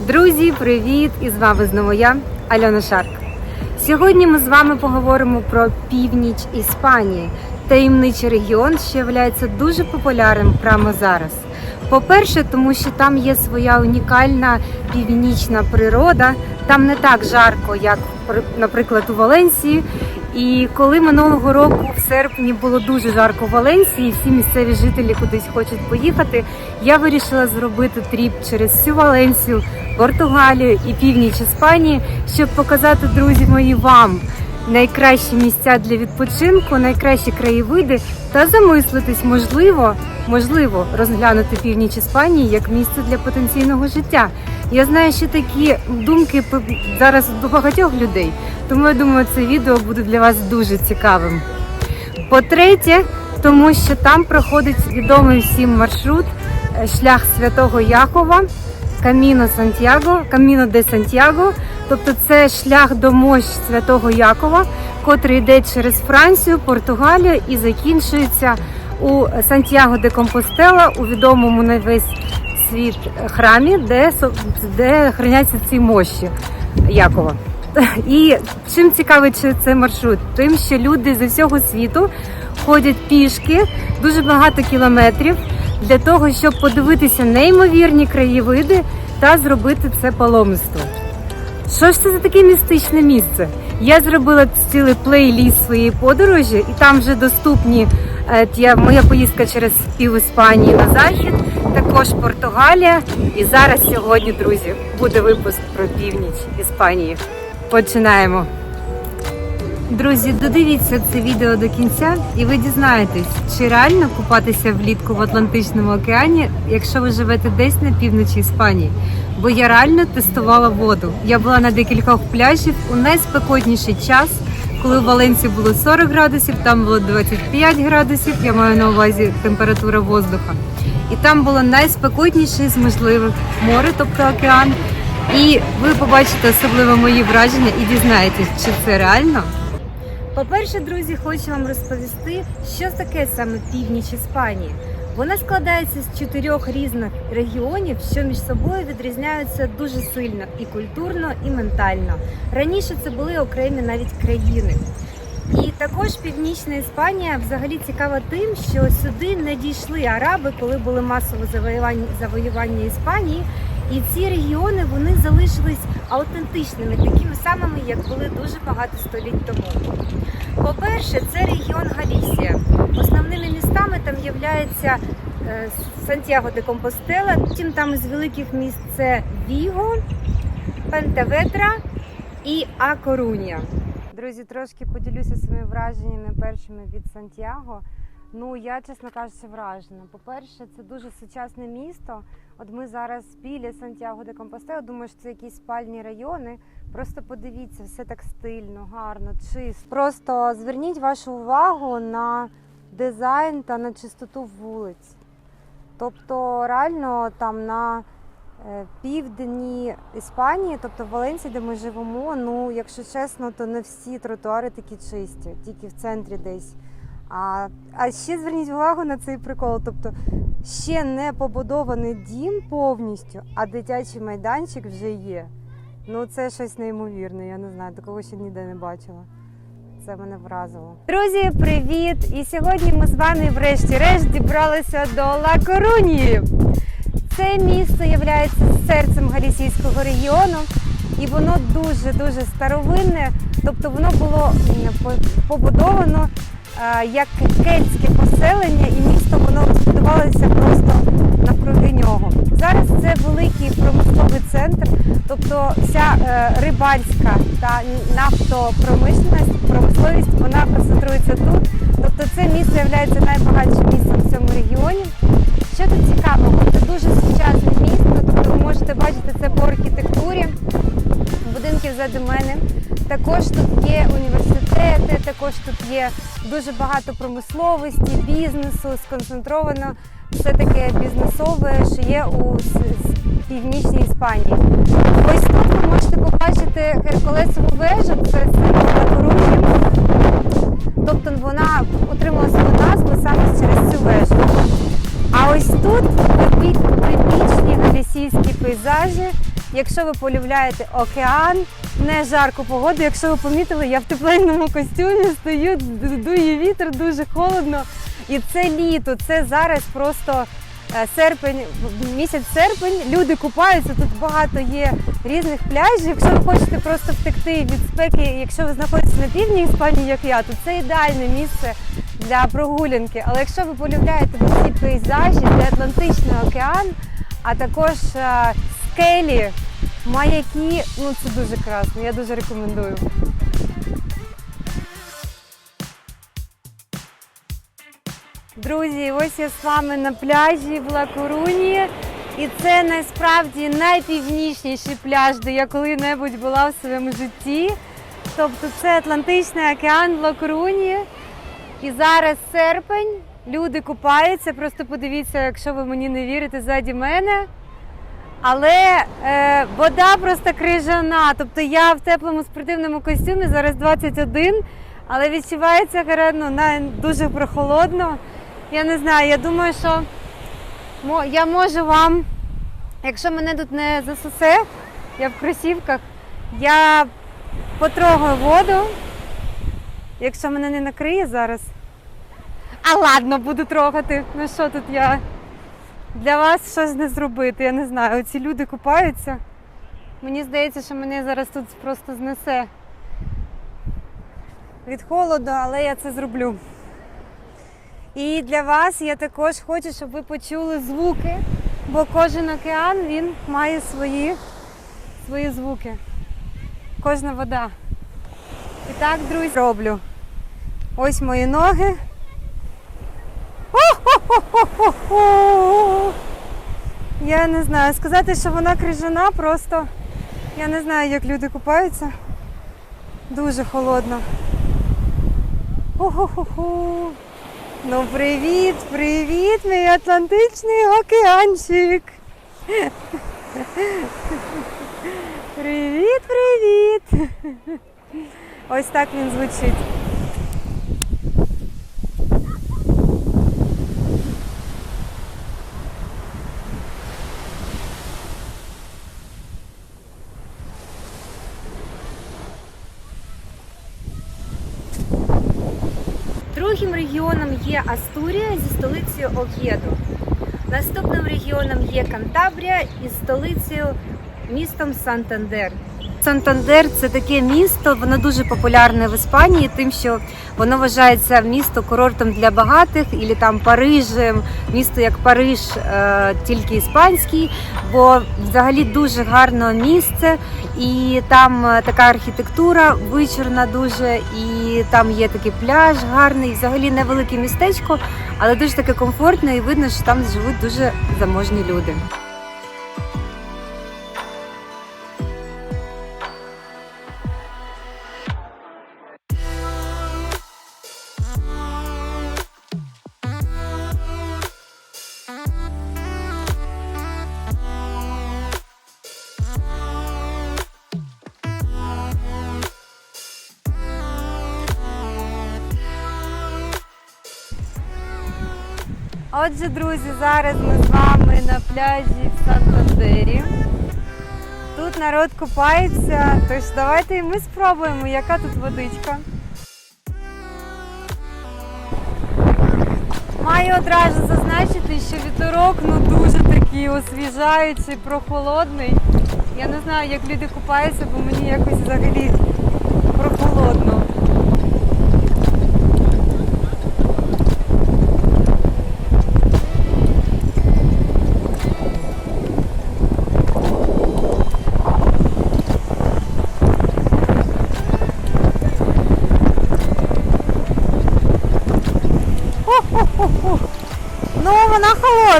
Друзі, привіт! І з вами знову я, Альона Шарк. Сьогодні ми з вами поговоримо про північ Іспанії, таємничий регіон, що є дуже популярним прямо зараз. По-перше, тому що там є своя унікальна північна природа, там не так жарко, як, наприклад, у Валенсії. І коли минулого року в серпні було дуже жарко в Валенсії, всі місцеві жителі кудись хочуть поїхати, я вирішила зробити тріп через всю Валенсію, Португалію і північ Іспанії, щоб показати, друзі мої, вам найкращі місця для відпочинку, найкращі краєвиди та замислитись, можливо, можливо, розглянути північ Іспанії як місце для потенційного життя. Я знаю, що такі думки зараз у багатьох людей, тому я думаю, це відео буде для вас дуже цікавим. По-третє, тому що там проходить відомий всім маршрут е, шлях святого Якова, Каміно Сантьяго, Каміно де Сантьяго, тобто це шлях до мощ святого Якова, котрий йде через Францію, Португалію і закінчується у Сантьяго де Компостела, у відомому на весь світ храмі, де, де храняться ці мощі Якова. І чим цікавий цей маршрут? Тим, що люди з усього світу ходять пішки дуже багато кілометрів для того, щоб подивитися неймовірні краєвиди та зробити це паломництво. Що ж це за таке містичне місце? Я зробила цілий плейліст своєї подорожі, і там вже доступні е, моя поїздка через пів Іспанії на захід, також Португалія. І зараз сьогодні, друзі, буде випуск про північ Іспанії. Починаємо. Друзі, додивіться це відео до кінця, і ви дізнаєтесь, чи реально купатися влітку в Атлантичному океані, якщо ви живете десь на півночі Іспанії. Бо я реально тестувала воду. Я була на декількох пляжів у найспекотніший час, коли в Валенції було 40 градусів, там було 25 градусів. Я маю на увазі температура воздуха. І там було найспекотніше з можливих море, тобто океан. І ви побачите особливо мої враження і дізнаєтесь, чи це реально. По-перше, друзі, хочу вам розповісти, що таке саме північ Іспанії. Вона складається з чотирьох різних регіонів, що між собою відрізняються дуже сильно і культурно, і ментально. Раніше це були окремі навіть країни. І також північна Іспанія взагалі цікава тим, що сюди не дійшли араби, коли були масове завоювання, завоювання Іспанії. І ці регіони вони залишились аутентичними, такими самими, як були дуже багато століть тому. По-перше, це регіон Галісія. Основними містами там являються е, Сантьяго де Компостела. Втім, там із великих міст це Віго, Пентаветра і А Корунія. Друзі, трошки поділюся своїми враженнями першими від Сантьяго. Ну, я, чесно кажучи, вражена. По-перше, це дуже сучасне місто. От ми зараз біля Сантьяго де Компостела. Думаю, що це якісь спальні райони. Просто подивіться, все так стильно, гарно, чисто. Просто зверніть вашу увагу на дизайн та на чистоту вулиць. Тобто, реально там на е, півдні Іспанії, тобто в Валенції, де ми живемо, ну, якщо чесно, то не всі тротуари такі чисті, тільки в центрі десь. А, а ще зверніть увагу на цей прикол. Тобто ще не побудований дім повністю, а дитячий майданчик вже є. Ну, це щось неймовірне, я не знаю, такого ще ніде не бачила. Це мене вразило. Друзі, привіт! І сьогодні ми з вами, врешті-решт, дібралися до Ла Корунії. Це місце є серцем галісійського регіону, і воно дуже-дуже старовинне. Тобто воно було побудовано е, як кельтське поселення, і місто воно розбудувалося просто навкруги нього. Зараз це великий промисловий центр, тобто вся е, рибальська та нафтопромисловість промисловість вона концентрується тут. Тобто це місце є найбагатшим місцем в цьому регіоні. Що тут цікавого? Це дуже сучасне місто, тобто ви можете бачити це по архітектурі будинків зади мене. Також тут є університети, також тут є дуже багато промисловості, бізнесу, сконцентровано все таке бізнесове, що є у північній Іспанії. Ось тут ви можете побачити Геркулесову вежу, це символ Лакоруші. Тобто вона отримала свою назву саме через цю вежу. Ось тут епічні галісійські пейзажі, Якщо ви полюбляєте океан, не жарку погоду, якщо ви помітили, я в тепленому костюмі стою, дує вітер, дуже холодно. І це літо, це зараз просто е, серпень, місяць серпень. Люди купаються. Тут багато є різних пляжів. Якщо ви хочете просто втекти від спеки, якщо ви знаходитесь на півдні Іспанії, як я, то це ідеальне місце для прогулянки. Але якщо ви полюбляєте ці пейзажі, де Атлантичний океан, а також е, скелі, маяки, ну це дуже красно. Я дуже рекомендую. Друзі, ось я з вами на пляжі в Ла-Коруні. І це насправді найпівнічніший пляж, де я коли-небудь була в своєму житті. Тобто це Атлантичний океан в Ла-Коруні. І зараз серпень, люди купаються. Просто подивіться, якщо ви мені не вірите, ззаді мене. Але е, вода просто крижана. Тобто я в теплому спортивному костюмі, зараз 21, але відчувається ну, дуже прохолодно. Я не знаю, я думаю, що я можу вам, якщо мене тут не засусе, я в кросівках, я потрогаю воду, якщо мене не накриє зараз. А ладно, буду трогати. Ну що тут я для вас щось не зробити, я не знаю. Оці люди купаються. Мені здається, що мене зараз тут просто знесе від холоду, але я це зроблю. І для вас я також хочу, щоб ви почули звуки, бо кожен океан він має свої, свої звуки. Кожна вода. І так, друзі, роблю. Ось мої ноги. Я не знаю, сказати, що вона крижана, просто я не знаю, як люди купаються. Дуже холодно. Хо-хо-хо-хо. Ну, привіт, привіт, мій Атлантичний океанчик. Привіт, привіт. Ось так він звучить. Другим регіоном є Астурія зі столицею Ов'єдо. Наступним регіоном є Кантабрія із столицею містом Сантандер. Сантандер це таке місто, воно дуже популярне в Іспанії, тим, що воно вважається місто курортом для багатих, і там Парижем, місто як Париж, е, тільки іспанський, бо взагалі дуже гарне місце, і там е, така архітектура вичорна дуже, і там є такий пляж гарний, взагалі невелике містечко, але дуже таке комфортне, і видно, що там живуть дуже заможні люди. Отже, друзі, зараз ми з вами на пляжі в Сантандері. Тут народ купається, тож давайте і ми спробуємо, яка тут водичка. Маю одразу зазначити, що вітерок ну дуже такий освіжаючий, прохолодний. Я не знаю, як люди купаються, бо мені якось взагалі прохолодно.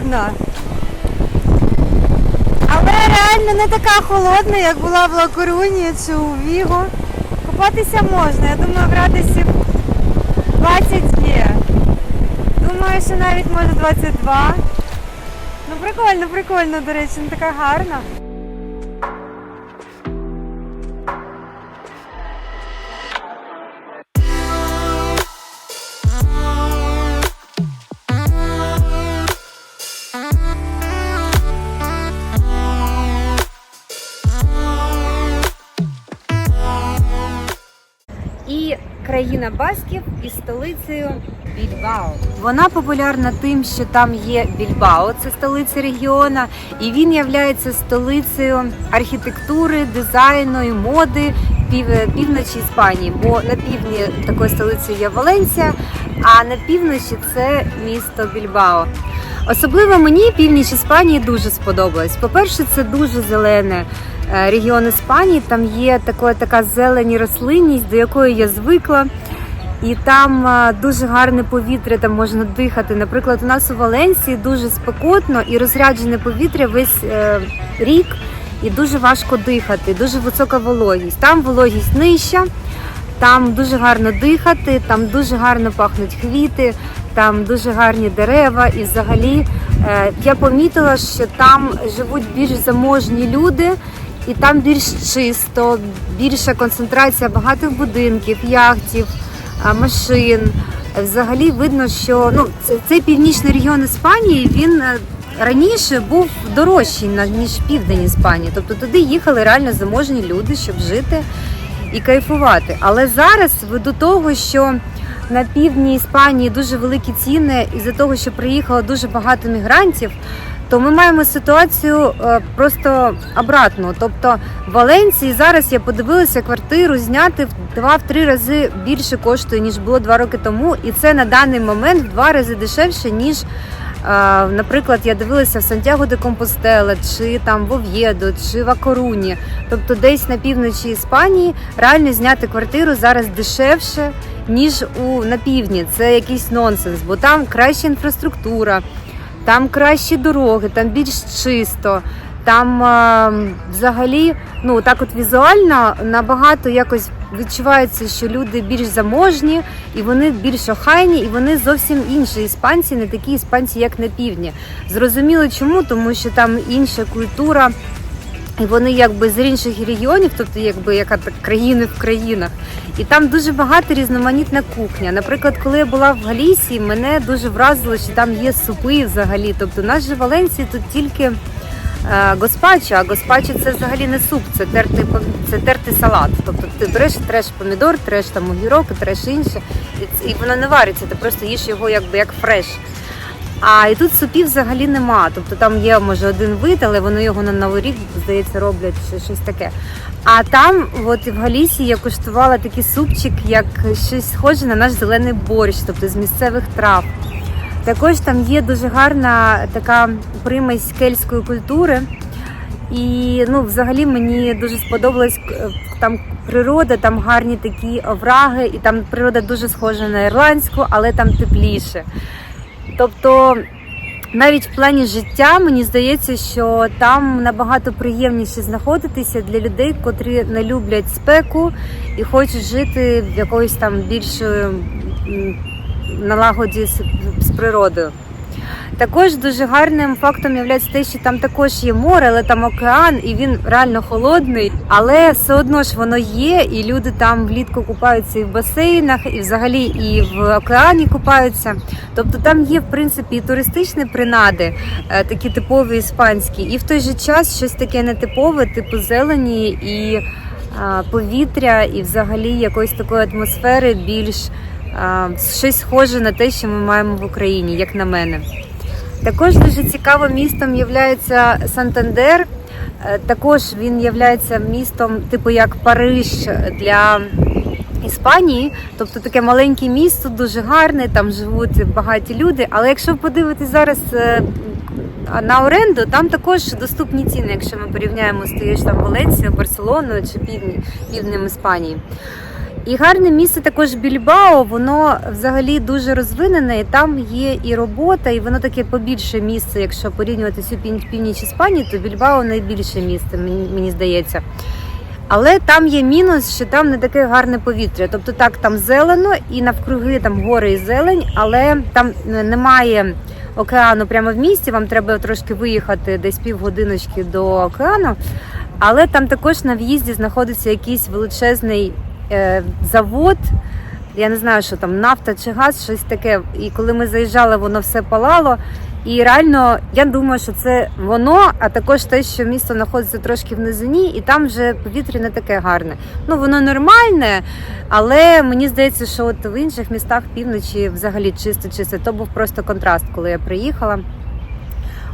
Вона холодна. Але реально не така холодна, як була в Ла-Коруні чи у Віго. Купатися можна. Я думаю, градусів 20 є. Думаю, що навіть може 22. Ну прикольно, прикольно, до речі, не така гарна. Країна Басків із столицею Більбао. Вона популярна тим, що там є Більбао, це столиця регіона, і він є столицею архітектури, дизайну і моди пів, півночі Іспанії. Бо на півдні такою столицею є Валенсія, а на півночі це місто Більбао. Особливо мені північ Іспанії дуже сподобалось. По-перше, це дуже зелене регіон Іспанії. Там є така, така зелені рослинність, до якої я звикла. І там е, дуже гарне повітря, там можна дихати. Наприклад, у нас у Валенсії дуже спекотно і розряджене повітря весь е, рік, і дуже важко дихати, дуже висока вологість. Там вологість нижча, там дуже гарно дихати, там дуже гарно пахнуть квіти, там дуже гарні дерева. І взагалі е, я помітила, що там живуть більш заможні люди. І там більш чисто, більша концентрація багатих будинків, яхтів, машин. Взагалі видно, що ну цей північний регіон Іспанії він е, раніше був дорожчий ніж південь Іспанії. Тобто туди їхали реально заможні люди, щоб жити і кайфувати. Але зараз ввиду того, що на півдні Іспанії дуже великі ціни, із-за того, що приїхало дуже багато мігрантів, то ми маємо ситуацію е, просто обратну. Тобто в Валенції зараз я подивилася квартиру зняти в два-три рази більше коштує, ніж було два роки тому, і це на даний момент в два рази дешевше, ніж. е, Наприклад, я дивилася в Сантьяго де Компостела, чи там в Ов'єдо, чи в Акоруні. Тобто десь на півночі Іспанії реально зняти квартиру зараз дешевше, ніж у на півдні. Це якийсь нонсенс, бо там краща інфраструктура, там кращі дороги, там більш чисто. Там е, взагалі, ну так от візуально набагато якось відчувається, що люди більш заможні і вони більш охайні, і вони зовсім інші іспанці, не такі іспанці, як на півдні. Зрозуміло чому, тому що там інша культура, і вони якби з інших регіонів, тобто якби яка так країни в країнах. І там дуже багато різноманітна кухня. Наприклад, коли я була в Галісії, мене дуже вразило, що там є супи взагалі. Тобто, у нас же в Валенції тут тільки е, гаспачо, а гаспачо це взагалі не суп, це тертий це тертий салат. Тобто ти береш треш помідор, треш там огірок, треш інше, і воно не вариться, ти просто їш його якби як фреш. А і тут супів взагалі нема. Тобто там є може один вид, але вони його на новий рік, здається, роблять щось таке. А там, от в Галісії, я куштувала такий супчик, як щось схоже на наш зелений борщ, тобто з місцевих трав. Також там є дуже гарна така примесь кельтської культури. І ну, взагалі мені дуже сподобалась е, там природа, там гарні такі овраги, і там природа дуже схожа на ірландську, але там тепліше. Тобто, навіть в плані життя мені здається, що там набагато приємніше знаходитися для людей, котрі не люблять спеку і хочуть жити в якоїсь там більшої налагоді з природою. Також дуже гарним фактом є те, що там також є море, але там океан, і він реально холодний. Але все одно ж воно є, і люди там влітку купаються і в басейнах, і взагалі і в океані купаються. Тобто там є в принципі і туристичні принади, е, такі типові іспанські, і в той же час щось таке нетипове, типу зелені і повітря, і взагалі якоїсь такої атмосфери більш щось схоже на те, що ми маємо в Україні, як на мене. Також дуже цікавим містом є Сантандер. Е, Також він є містом, типу як Париж для Іспанії. Тобто таке маленьке місто, дуже гарне, там живуть багаті люди. Але якщо подивитись зараз е, на оренду, там також доступні ціни, якщо ми порівняємо з тією ж там Валенсією, Барселоною чи півднем Іспанії. І гарне місце також Більбао, воно взагалі дуже розвинене, і там є і робота, і воно таке побільше місце. Якщо порівнювати пів- північ Іспанії, то Більбао найбільше місце, мені, здається. Але там є мінус, що там не таке гарне повітря. Тобто так, там зелено і навкруги там гори і зелень, але там немає океану прямо в місті. Вам треба трошки виїхати десь півгодиночки до океану. Але там також на в'їзді знаходиться якийсь величезний завод. Я не знаю, що там нафта чи газ, щось таке. І коли ми заїжджали, воно все палало. І реально, я думаю, що це воно, а також те, що місто знаходиться трошки в низині, і там вже повітря не таке гарне. Ну воно нормальне, але мені здається, що от в інших містах півночі взагалі чисто чисто. То був просто контраст, коли я приїхала.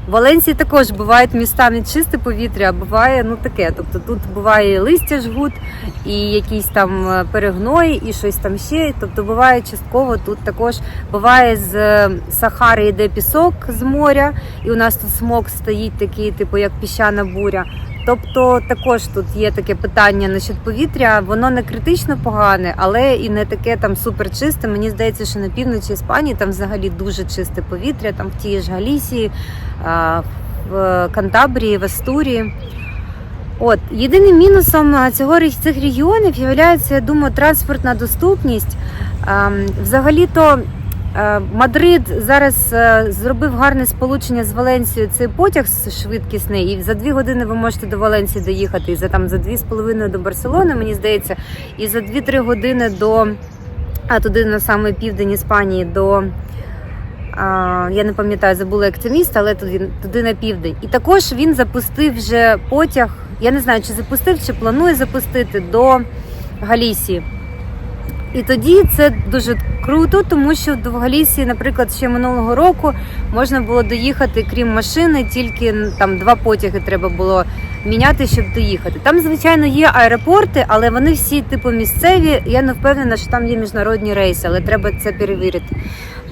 В Валенції також бувають містами чисте повітря, а буває ну таке. Тобто тут буває листя жгут, і якийсь там е, перегной, і щось там ще. Тобто буває частково тут також буває з е, Сахари йде пісок з моря, і у нас тут смок стоїть такий, типу як піщана буря. Тобто також тут є таке питання насчет повітря. Воно не критично погане, але і не таке там супер чисте. Мені здається, що на півночі Іспанії там взагалі дуже чисте повітря, там в тій ж Галісії, в Кантабрії, в Астурії. От єдиним мінусом цього цих регіонів є, я думаю, транспортна доступність. Взагалі-то е, Мадрид зараз е, зробив гарне сполучення з Валенсією. Це потяг швидкісний, і за дві години ви можете до Валенсії доїхати, і за там за дві з половиною до Барселони, мені здається, і за 2-3 години до а туди на саме південь Іспанії до. Я не пам'ятаю, забула, як це місто, але туди, туди на південь. І також він запустив вже потяг. Я не знаю, чи запустив, чи планує запустити до Галісії. І тоді це дуже круто, тому що в Довголісі, наприклад, ще минулого року можна було доїхати, крім машини, тільки там два потяги треба було міняти, щоб доїхати. Там, звичайно, є аеропорти, але вони всі типу місцеві. Я не впевнена, що там є міжнародні рейси, але треба це перевірити.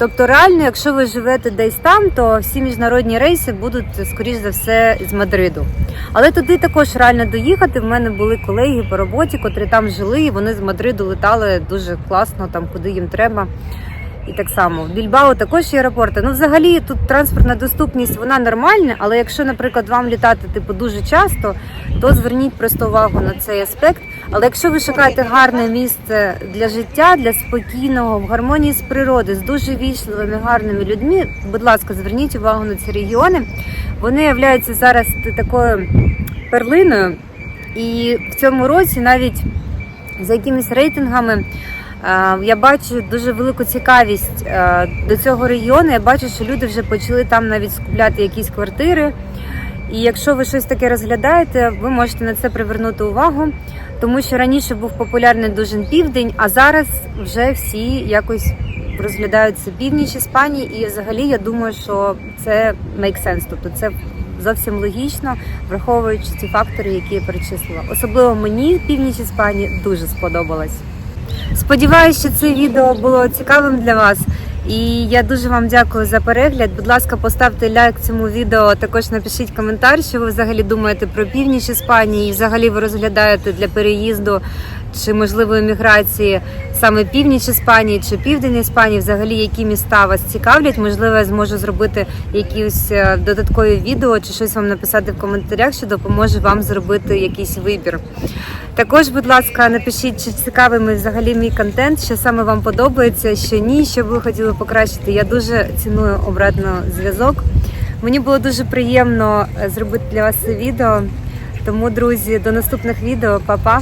Тобто, реально, якщо ви живете десь там, то всі міжнародні рейси будуть скоріш за все з Мадриду. Але туди також реально доїхати. В мене були колеги по роботі, котрі там жили, і вони з Мадриду летали дуже класно, там куди їм треба. І так само в Більбао також є аеропорти. Ну, взагалі тут транспортна доступність вона нормальна, але якщо, наприклад, вам літати типу дуже часто, то зверніть просто увагу на цей аспект. Але якщо ви шукаєте гарне місце для життя, для спокійного, в гармонії з природою, з дуже вічливими, гарними людьми, будь ласка, зверніть увагу на ці регіони. Вони являються зараз такою перлиною, і в цьому році навіть за якимись рейтингами. е, Я бачу дуже велику цікавість е, до цього регіону. Я бачу, що люди вже почали там навіть скупляти якісь квартири. І якщо ви щось таке розглядаєте, ви можете на це привернути увагу, тому що раніше був популярний дуже південь, а зараз вже всі якось розглядаються північ Іспанії. І взагалі я думаю, що це make sense, тобто це зовсім логічно, враховуючи ті фактори, які я перечислила. Особливо мені північ Іспанії дуже сподобалось. Сподіваюся, що це відео було цікавим для вас. І я дуже вам дякую за перегляд. Будь ласка, поставте лайк цьому відео. Також напишіть коментар, що ви взагалі думаєте про північ Іспанії, і взагалі ви розглядаєте для переїзду чи можливої міграції саме північ Іспанії чи південь Іспанії, взагалі які міста вас цікавлять. Можливо, я зможу зробити якісь е, додаткові відео чи щось вам написати в коментарях, що допоможе вам зробити якийсь вибір. Також, будь ласка, напишіть, чи цікавий ми взагалі мій контент, що саме вам подобається, що ні, що б ви хотіли покращити. Я дуже ціную обратно зв'язок. Мені було дуже приємно е, зробити для вас це відео. Тому, друзі, до наступних відео, Па-па!